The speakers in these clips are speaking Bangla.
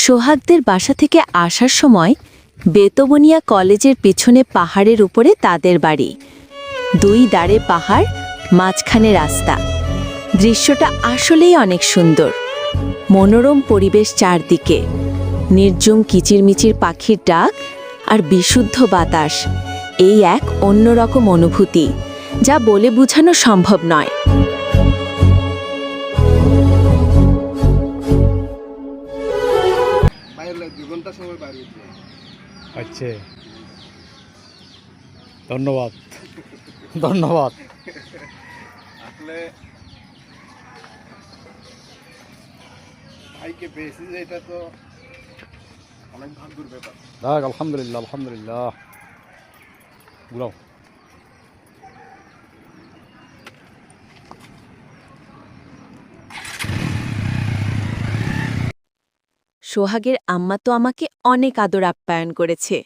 সোহাগদের বাসা থেকে আসার সময় বেতবনিয়া কলেজের পিছনে পাহাড়ের উপরে তাদের বাড়ি। দুই দাঁড়ে পাহাড়, মাঝখানে রাস্তা। দৃশ্যটা আসলেই অনেক সুন্দর। মনোরম পরিবেশ চারদিকে। নির্জুম কিচিরমিচির পাখির ডাক আর বিশুদ্ধ বাতাস। এই এক অন্যরকম অনুভূতি, যা বলে বোঝানো সম্ভব নয়। ঘণ্টা সময় বাইরে আচ্ছা। ধন্যবাদ। ধন্যবাদ। আসলে ভাইকে পেয়েছি যে এটা তো অনেক ভাগ্যের ব্যাপার। আলহামদুলিল্লাহ আলহামদুলিল্লাহ। ঘুরাও সোহাগের আম্মা তো আমাকে অনেক আদর আপ্যায়ন করেছে।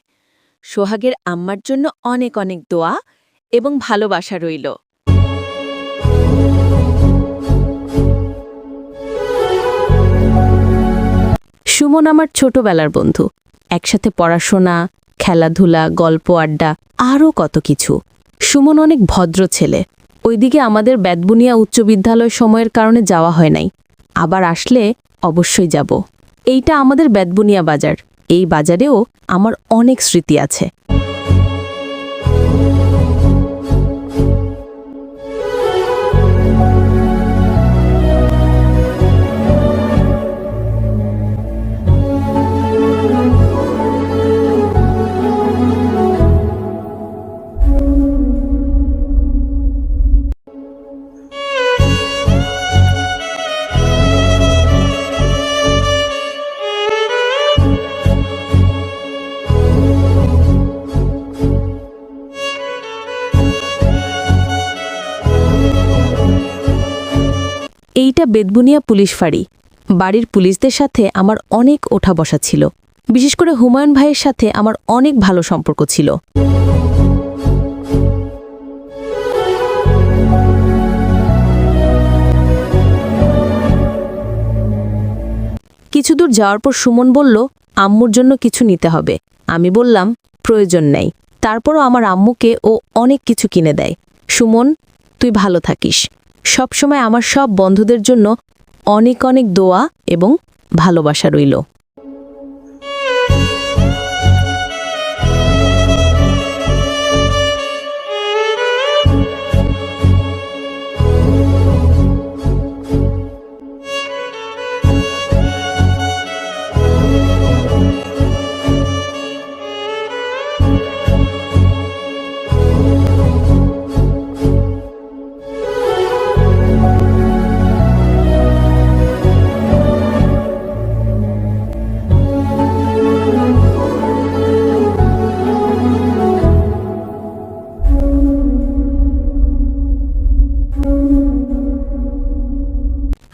সোহাগের আম্মার জন্য অনেক অনেক দোয়া এবং ভালোবাসা রইল। সুমন আমার ছোটবেলার বন্ধু। একসাথে পড়াশোনা, খেলাধুলা, গল্প, আড্ডা, আরও কত কিছু। সুমন অনেক ভদ্র ছেলে। ওইদিকে আমাদের বেদবুনিয়া উচ্চ বিদ্যালয় সময়ের কারণে যাওয়া হয় নাই। আবার আসলে অবশ্যই যাব। এইটা আমাদের বেদবুনিয়া বাজার। এই বাজারেও আমার অনেক স্মৃতি আছে। এইটা বেদবুনিয়া পুলিশ ফাঁড়ি। বাড়ির পুলিশদের সাথে আমার অনেক ওঠা বসা ছিল। বিশেষ করে হুমায়ুন ভাইয়ের সাথে আমার অনেক ভালো সম্পর্ক ছিল। কিছু দূর যাওয়ার পর সুমন বলল, আম্মুর জন্য কিছু নিতে হবে। আমি বললাম, প্রয়োজন নেই। তারপরও আমার আম্মুকে ও অনেক কিছু কিনে দেয়। সুমন, তুই ভালো থাকিস। সবসময় আমার সব বন্ধুদের জন্য অনেক অনেক দোয়া এবং ভালোবাসা রইল।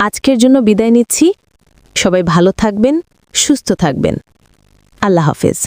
আজকের জন্য বিদায় নিচ্ছি। সবাই ভালো থাকবেন সুস্থ থাকবেন। আল্লাহ হাফেজ।